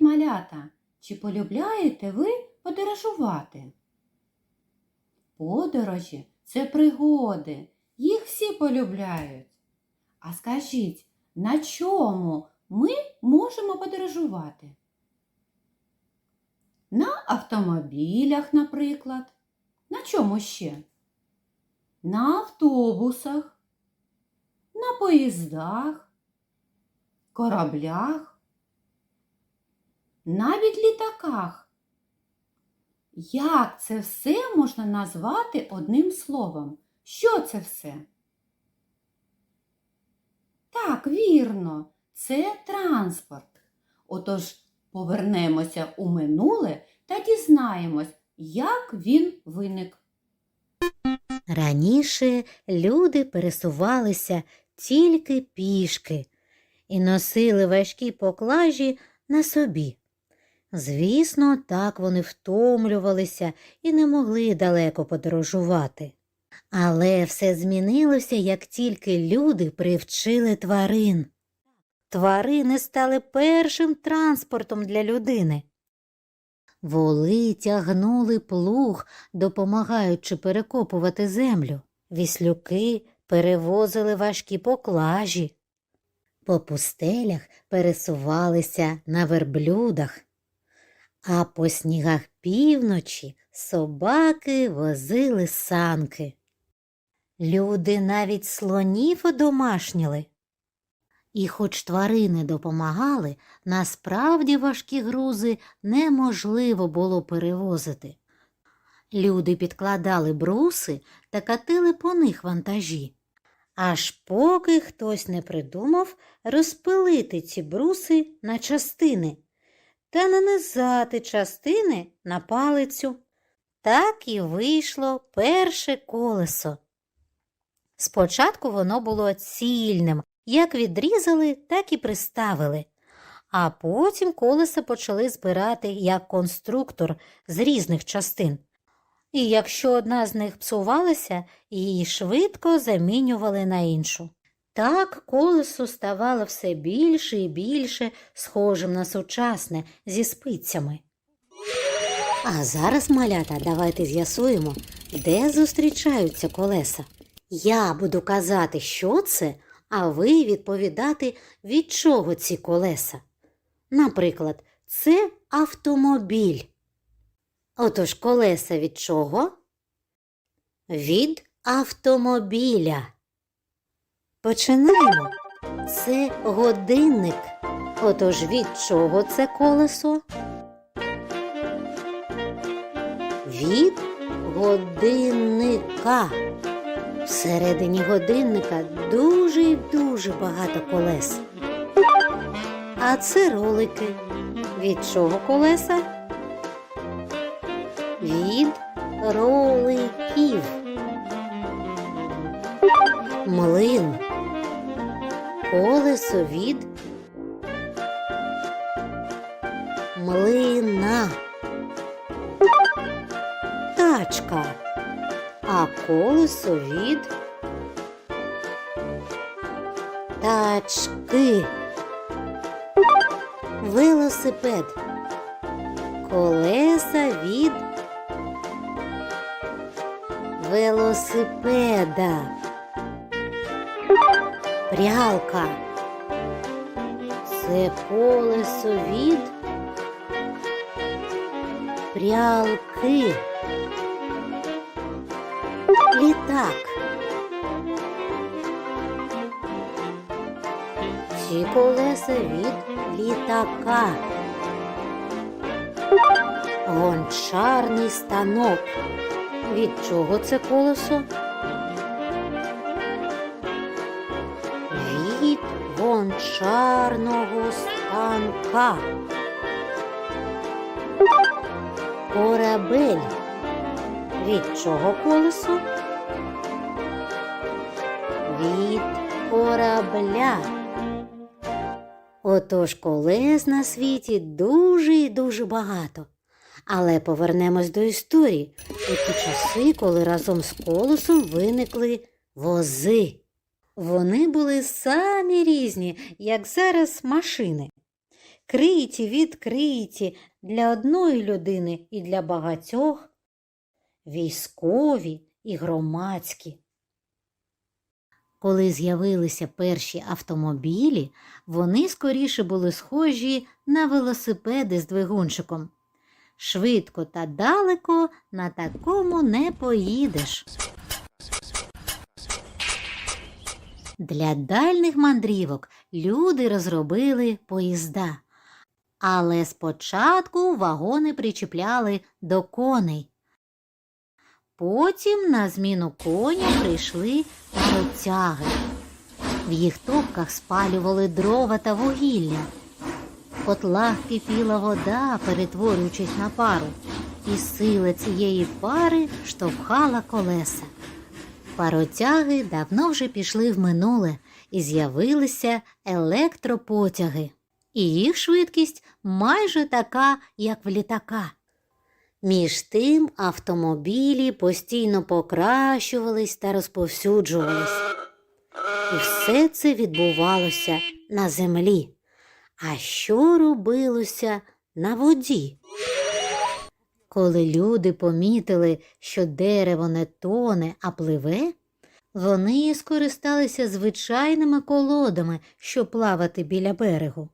малята, чи полюбляєте ви подорожувати? Подорожі це пригоди, їх всі полюбляють. А скажіть, на чому ми можемо подорожувати? На автомобілях, наприклад. На чому ще? На автобусах, на поїздах, кораблях, навіть літаках. Як це все можна назвати одним словом? Що це все? Так, вірно, це транспорт. Отож, повернемося у минуле та дізнаємось, як він виник. Раніше люди пересувалися тільки пішки і носили важкі поклажі на собі. Звісно, так вони втомлювалися і не могли далеко подорожувати. Але все змінилося, як тільки люди привчили тварин. Тварини стали першим транспортом для людини. Воли тягнули плуг, допомагаючи перекопувати землю. Віслюки перевозили важкі поклажі. По пустелях пересувалися на верблюдах, а по снігах півночі собаки возили санки. Люди навіть слонів одомашніли. І хоч тварини допомагали, насправді важкі грузи неможливо було перевозити. Люди підкладали бруси та катили по них вантажі. Аж поки хтось не придумав розпилити ці бруси на частини та нанизати частини на палицю. Так і вийшло перше колесо. Спочатку воно було цільним, як відрізали, так і приставили. А потім колеса почали збирати як конструктор з різних частин. І якщо одна з них псувалася, її швидко замінювали на іншу. Так колесо ставало все більше і більше схожим на сучасне зі спицями. А зараз, малята, давайте з'ясуємо, де зустрічаються колеса. Я буду казати, що це, а ви відповідати, від чого ці колеса. Наприклад, це автомобіль. Отож, колеса від чого? Від автомобіля. Починаємо. Це годинник. Отож, від чого це колесо? Від годинника. Всередині годинника дуже й дуже багато колес. А це ролики. Від чого колеса? Від роликів. Млин. Колесо від млина. Тачка. А колесо від тачки. Велосипед. Колеса від велосипеда. Прялка. Це колесо від прялки. Літак. Ці колеса від літака. Гончарний станок. Від чого це колесо? Гончарного станка. Корабель. Від чого колесо? Від корабля. Отож колес на світі дуже і дуже багато. Але повернемось до історії у ті часи, коли разом з колесом виникли вози. Вони були самі різні, як зараз машини. Криті, відкриті для одної людини і для багатьох, військові і громадські. Коли з'явилися перші автомобілі, вони скоріше були схожі на велосипеди з двигунчиком. Швидко та далеко на такому не поїдеш. Для дальних мандрівок люди розробили поїзда, але спочатку вагони причіпляли до коней. Потім на зміну коням прийшли паротяги. В їх топках спалювали дрова та вугілля. В котлах кипіла вода, перетворюючись на пару, і сила цієї пари штовхала колеса. Паротяги давно вже пішли в минуле і з'явилися електропотяги. І їх швидкість майже така, як в літака. Між тим автомобілі постійно покращувались та розповсюджувались. І все це відбувалося на землі. А що робилося на воді? Коли люди помітили, що дерево не тоне, а пливе, вони скористалися звичайними колодами, щоб плавати біля берегу.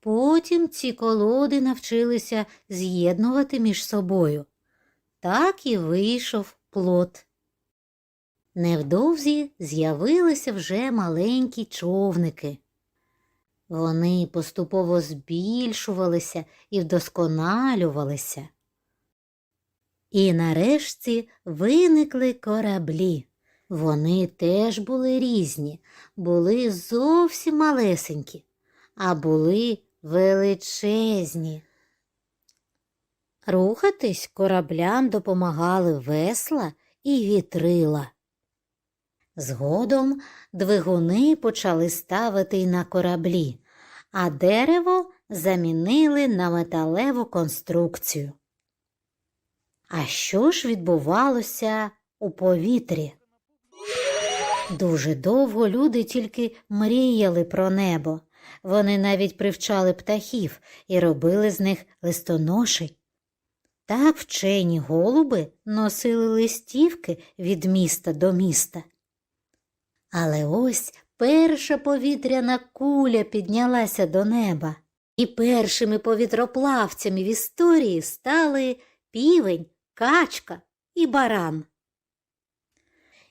Потім ці колоди навчилися з'єднувати між собою. Так і вийшов плот. Невдовзі з'явилися вже маленькі човники. Вони поступово збільшувалися і вдосконалювалися. І нарешті виникли кораблі. Вони теж були різні, були зовсім малесенькі, а були величезні. Рухатись кораблям допомагали весла і вітрила. Згодом двигуни почали ставити на кораблі, а дерево замінили на металеву конструкцію. А що ж відбувалося у повітрі? Дуже довго люди тільки мріяли про небо. Вони навіть привчали птахів і робили з них листоношей. Так вчені голуби носили листівки від міста до міста. Але ось перша повітряна куля піднялася до неба, і першими повітроплавцями в історії стали півень, качка і баран.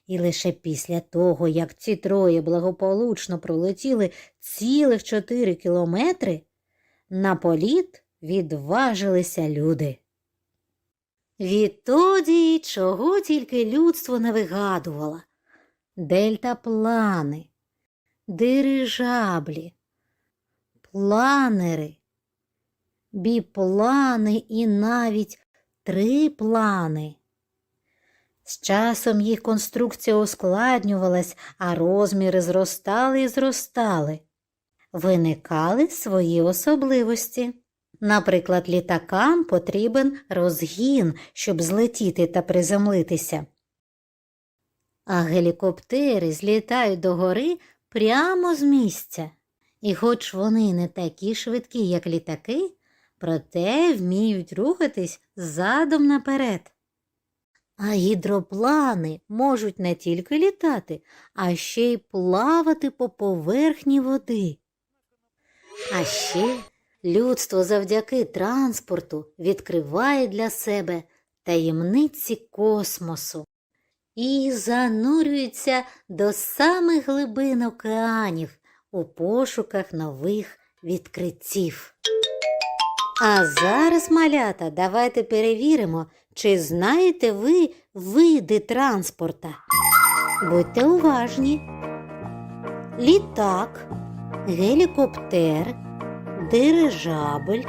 І лише після того, як ці троє благополучно пролетіли цілих чотири кілометри, на політ відважилися люди. Відтоді чого тільки людство не вигадувало дельтаплани, дирижаблі, планери, біплани і навіть триплани. З часом їх конструкція ускладнювалась, а розміри зростали і зростали. Виникали свої особливості. Наприклад, літакам потрібен розгін, щоб злетіти та приземлитися. А гелікоптери злітають догори прямо з місця. І хоч вони не такі швидкі, як літаки, проте вміють рухатись задом наперед. А гідроплани можуть не тільки літати, а ще й плавати по поверхні води. А ще людство завдяки транспорту відкриває для себе таємниці космосу і занурюється до самих глибин океанів у пошуках нових відкриттів. А зараз, малята, давайте перевіримо, чи знаєте ви види транспорта. Будьте уважні. Літак, гелікоптер, дирижабль,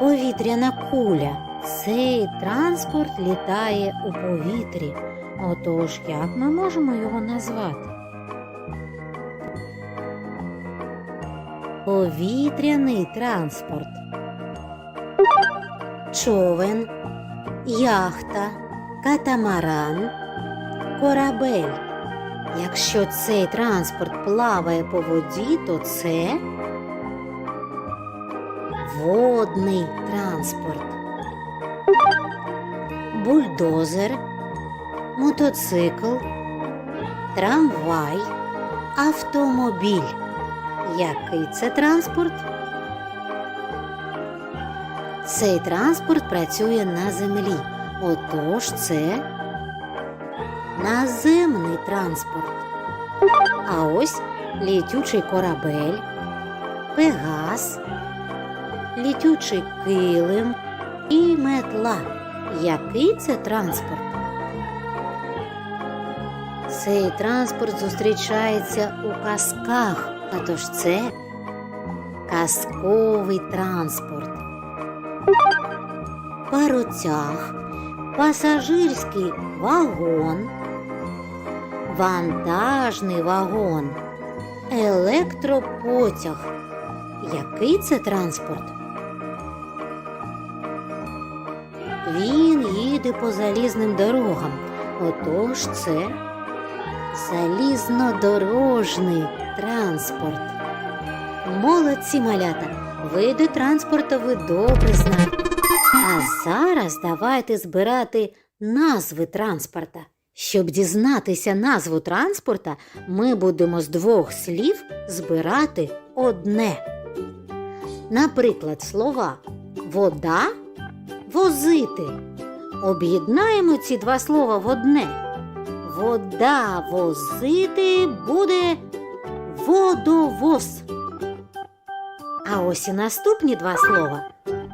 повітряна куля. Цей транспорт літає у повітрі. Отож, як ми можемо його назвати? Повітряний транспорт. Човен, яхта, катамаран, корабель. Якщо цей транспорт плаває по воді, то це водний транспорт. Бульдозер, мотоцикл, трамвай, автомобіль. Який це транспорт? Цей транспорт працює на землі. Отож, це наземний транспорт. А ось літючий корабель, пегас, літючий килим і метла. Який це транспорт? Цей транспорт зустрічається у казках, а тож це казковий транспорт. Паротяг, пасажирський вагон, вантажний вагон, електропотяг. Який це транспорт? Він їде по залізним дорогам. Отож це залізнодорожний транспорт. Молодці малята, види транспорту ви добре знаєте. А зараз давайте збирати назви транспорта. Щоб дізнатися назву транспорта, ми будемо з двох слів збирати одне. Наприклад, слова вода, возити. Об'єднаємо ці два слова в одне. Вода возити буде водовоз. А ось і наступні два слова.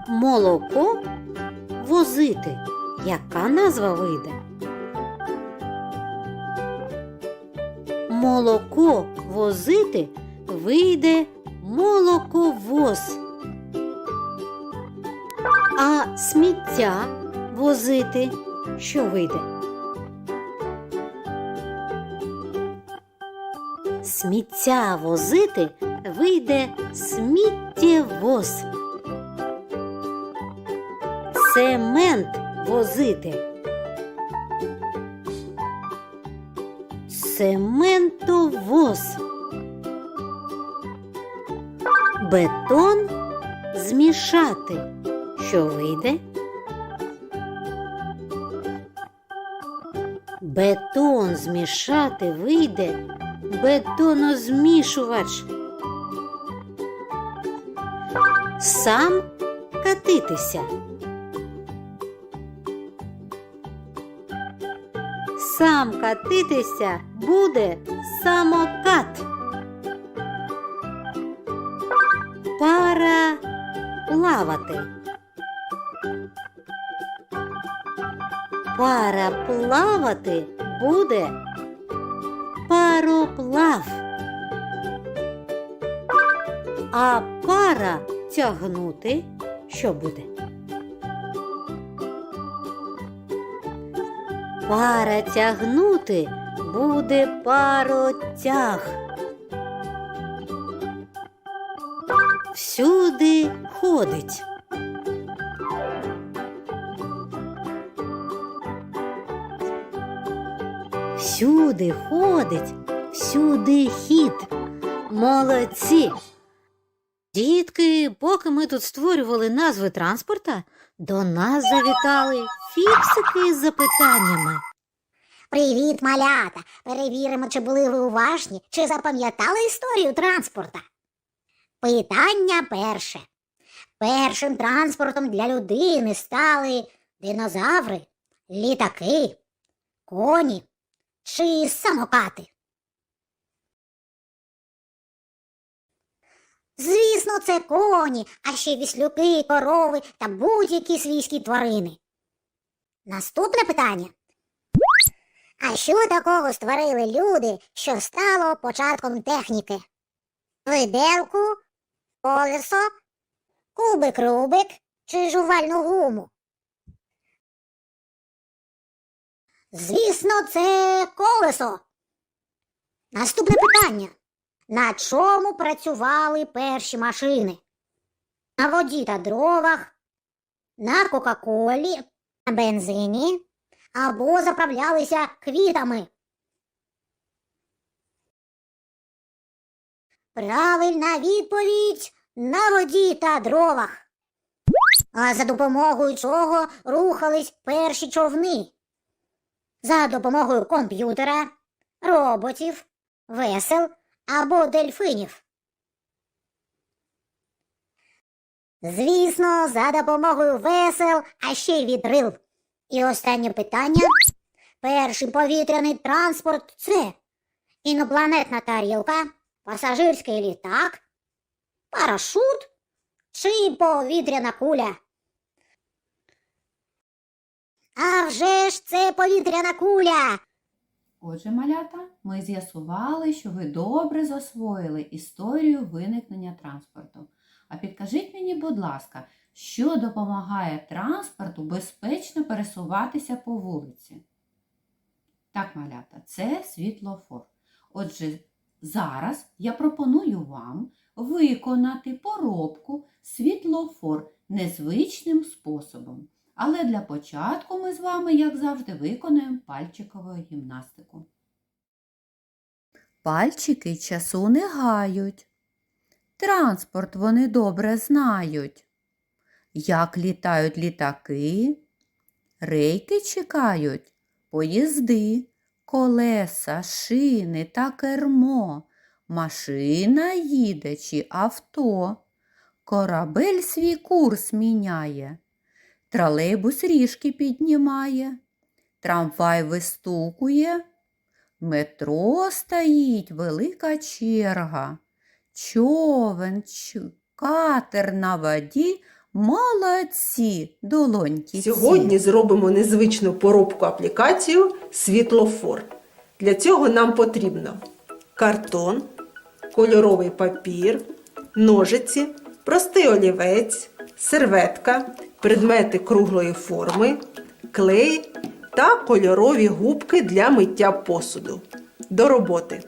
Молоко возити. Яка назва вийде? Молоко возити вийде молоковоз. А сміття возити що вийде? Сміття возити вийде сміттєвоз. Цемент возити. Цементовоз. Бетон змішати. Що вийде? Бетон змішати вийде бетонозмішувач. Сам катитися. Сам катитися буде самокат. Пара плавати. Пара плавати буде пароплав. А пара тягнути що буде? Пара тягнути буде паротяг. Всюди ходить. Всюди ходить, всюди хід. Молодці. Дітки, поки ми тут створювали назви транспорта, до нас завітали фіксики з запитаннями. Привіт, малята! Перевіримо, чи були ви уважні, чи запам'ятали історію транспорта. Питання перше. Першим транспортом для людини стали динозаври, літаки, коні чи самокати. Звісно, це коні, а ще віслюки, корови та будь-які свійські тварини. Наступне питання. А що такого створили люди, що стало початком техніки? Виделку, колесо, кубик Рубик чи жувальну гуму? Звісно, це колесо. Наступне питання. На чому працювали перші машини? На воді та дровах, на Кока-Колі, на бензині або заправлялися квітами. Правильна відповідь на воді та дровах. А за допомогою чого рухались перші човни? За допомогою комп'ютера, роботів, весел або дельфинів. Звісно, за допомогою весел, а ще й вітрил. І останнє питання. Перший повітряний транспорт це інопланетна тарілка, пасажирський літак, парашут чи повітряна куля. А вже ж це повітряна куля. Отже, малята, ми з'ясували, що ви добре засвоїли історію виникнення транспорту. А підкажіть мені, будь ласка, що допомагає транспорту безпечно пересуватися по вулиці? Так, малята, це світлофор. Отже, зараз я пропоную вам виконати поробку світлофор незвичним способом. Але для початку ми з вами, як завжди, виконаємо пальчикову гімнастику. Пальчики часу не гають. Транспорт вони добре знають. Як літають літаки, рейки чекають, поїзди, колеса, шини та кермо, машина їде чи авто, корабель свій курс міняє. Тролейбус ріжки піднімає, трамвай вистукує, метро стоїть велика черга, човен, катер на воді, молодці, долоньки. Сьогодні зробимо незвичну поробку аплікацію світлофор. Для цього нам потрібно картон, кольоровий папір, ножиці, простий олівець, серветка, предмети круглої форми, клей та кольорові губки для миття посуду. До роботи!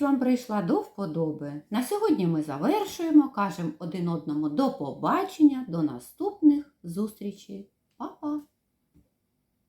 Зустріч вам прийшла до вподоби. На сьогодні ми завершуємо, кажемо один одному до побачення, до наступних зустрічей.